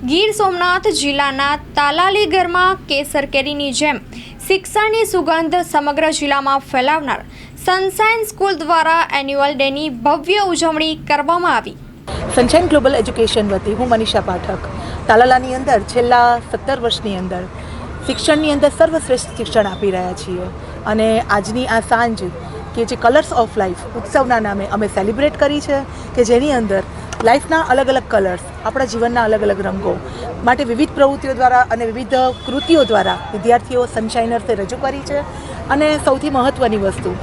ગીર સોમનાથ જિલ્લાના તાલાલીગરમાં કેસર કેરીની જેમ શિક્ષણની સુગંધ સમગ્ર જિલ્લામાં ફેલાવનાર સનસાઇન સ્કૂલ દ્વારા એન્યુઅલ ડેની ભવ્ય ઉજવણી કરવામાં આવી. સનશાઇન ગ્લોબલ એજ્યુકેશન વતી હું મનીષા પાઠક. તાલાલાની અંદર છેલ્લા સત્તર વર્ષની અંદર શિક્ષણની અંદર સર્વશ્રેષ્ઠ શિક્ષણ આપી રહ્યા છીએ. અને આજની આ સાંજ કે જે કલર્સ ઓફ લાઈફ ઉત્સવના નામે અમે સેલિબ્રેટ કરી છે કે જેની અંદર લાઈફના અલગ અલગ કલર્સ આપણા જીવનના અલગ અલગ રંગો માટે વિવિધ પ્રવૃત્તિઓ દ્વારા અને વિવિધ કૃતિઓ દ્વારા વિદ્યાર્થીઓ સનશાઇનર્સે રજૂ કરી છે. અને સૌથી મહત્ત્વની વસ્તુ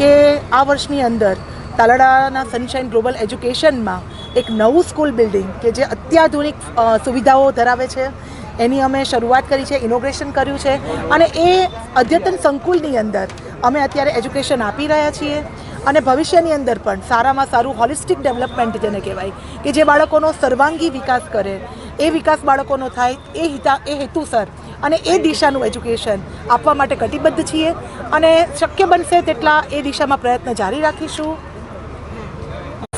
કે આ વર્ષની અંદર તાલાડાના સનશાઇન ગ્લોબલ એજ્યુકેશનમાં એક નવું સ્કૂલ બિલ્ડિંગ કે જે અત્યાધુનિક સુવિધાઓ ધરાવે છે, એની અમે શરૂઆત કરી છે ઇનોગ્રેશન કર્યું છે. અને એ અદ્યતન સંકુલની અંદર અમે અત્યારે એજ્યુકેશન આપી રહ્યા છીએ. અને ભવિષ્યની અંદર પણ સારામાં સારું હોલિસ્ટિક ડેવલપમેન્ટ જેને કહેવાય, કે જે બાળકોનો સર્વાંગી વિકાસ કરે, એ વિકાસ બાળકોનો થાય, એ હિતા, એ હેતુસર અને એ દિશાનું એજ્યુકેશન આપવા માટે કટિબદ્ધ છીએ. અને શક્ય બનશે તેટલા એ દિશામાં પ્રયત્ન જારી રાખીશું.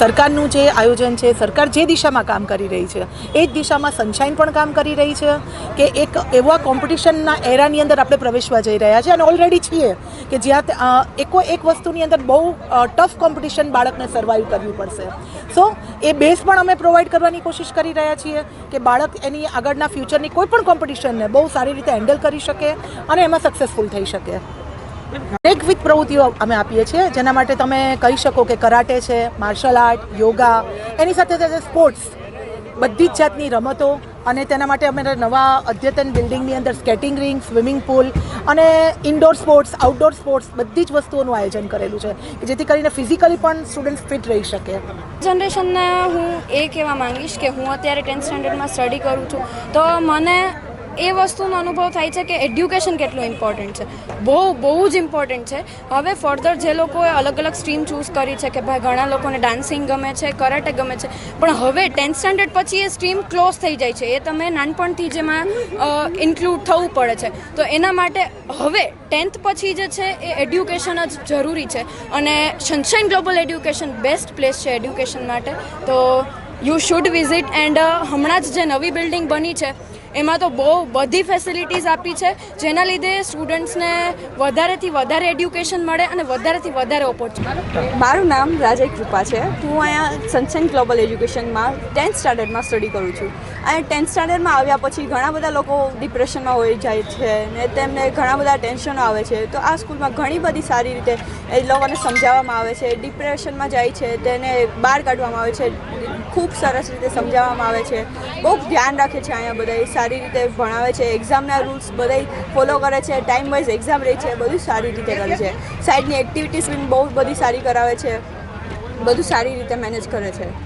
સરકારનું જે આયોજન છે, સરકાર જે દિશામાં કામ કરી રહી છે, એ જ દિશામાં સનશાઇન પણ કામ કરી રહી છે કે એક એવા કોમ્પિટિશનના એરાની અંદર આપણે પ્રવેશવા જઈ રહ્યા છે. અને ઓલરેડી છીએ કે જ્યાં એકો એક વસ્તુની અંદર બહુ ટફ કોમ્પિટિશન બાળકને સર્વાઈવ કરવી પડશે. સો એ બેઝ પણ અમે પ્રોવાઈડ કરવાની કોશિશ કરી રહ્યા છીએ કે બાળક એની આગળના ફ્યુચરની કોઈ પણ કોમ્પિટિશનને બહુ સારી રીતે હેન્ડલ કરી શકે અને એમાં સક્સેસફુલ થઈ શકે. અનેકવિધ પ્રવૃત્તિઓ અમે આપીએ છીએ, જેના માટે તમે કહી શકો કે કરાટે છે માર્શલ આર્ટ યોગા એની સાથે સાથે સ્પોર્ટ્સ બધી જ જાતની રમતો અને તેના માટે અમે નવા અદ્યતન બિલ્ડિંગની અંદર સ્કેટિંગ રિંગ સ્વિમિંગ પુલ અને ઇન્ડોર સ્પોર્ટ્સ આઉટડોર સ્પોર્ટ્સ બધી જ વસ્તુઓનું આયોજન કરેલું છે જેથી કરીને ફિઝિકલી પણ સ્ટુડન્ટ્સ ફિટ રહી શકે. જનરેશનને હું એ કહેવા માંગીશ કે હું અત્યારે ટેન્થ સ્ટાન્ડર્ડમાં સ્ટડી કરું છું, તો મને એ વસ્તુનો અનુભવ થાય છે કે એડ્યુકેશન કેટલું ઇમ્પોર્ટન્ટ છે. બહુ બહુ જ ઇમ્પોર્ટન્ટ છે. હવે ફર્ધર જે લોકોએ અલગ અલગ સ્ટ્રીમ ચૂઝ કરી છે કે ભાઈ ઘણા લોકોને ડાન્સિંગ ગમે છે કરાટે ગમે છે, પણ હવે ટેન્થ સ્ટાન્ડર્ડ પછી એ સ્ટ્રીમ ક્લોઝ થઈ જાય છે. એ તમે નાનપણથી જેમાં ઇન્ક્લુડ થવું પડે છે. તો એના માટે હવે ટેન્થ પછી જે છે એ એડ્યુકેશન જ જરૂરી છે. અને sunshine global education best place છે એડ્યુકેશન માટે. તો યુ શુડ વિઝિટ એન્ડ હમણાં જ જે નવી બિલ્ડિંગ બની છે એમાં તો બહુ બધી ફેસિલિટીઝ આપી છે, જેના લીધે સ્ટુડન્ટ્સને વધારેથી વધારે એડ્યુકેશન મળે અને વધારેથી વધારે ઓપોર્ચ્યુનિટી મારું નામ રાજય કૃપા છે. હું અહીંયા સનશાઇન ગ્લોબલ એજ્યુકેશનમાં ટેન્થ સ્ટાન્ડર્ડમાં સ્ટડી કરું છું. અને ટેન્થ સ્ટાન્ડર્ડમાં આવ્યા પછી ઘણા બધા લોકો ડિપ્રેશનમાં હોઈ જાય છે ને તેમને ઘણા બધા ટેન્શનો આવે છે. તો આ સ્કૂલમાં ઘણી બધી સારી રીતે એ લોકોને સમજાવવામાં આવે છે. ડિપ્રેશનમાં જાય છે, તેને બહાર કાઢવામાં આવે છે. ખૂબ સરસ રીતે સમજાવવામાં આવે છે. બહુ ધ્યાન રાખે છે અહીંયા બધા સારી રીતે ભણાવે છે એક્ઝામના રૂલ્સ બધા ફોલો કરે છે ટાઈમ વાઇઝ એક્ઝામ રહે છે, બધું સારી રીતે કરે છે. સાઈડની એક્ટિવિટીઝ બી બહુ બધી સારી કરાવે છે, બધું સારી રીતે મેનેજ કરે છે.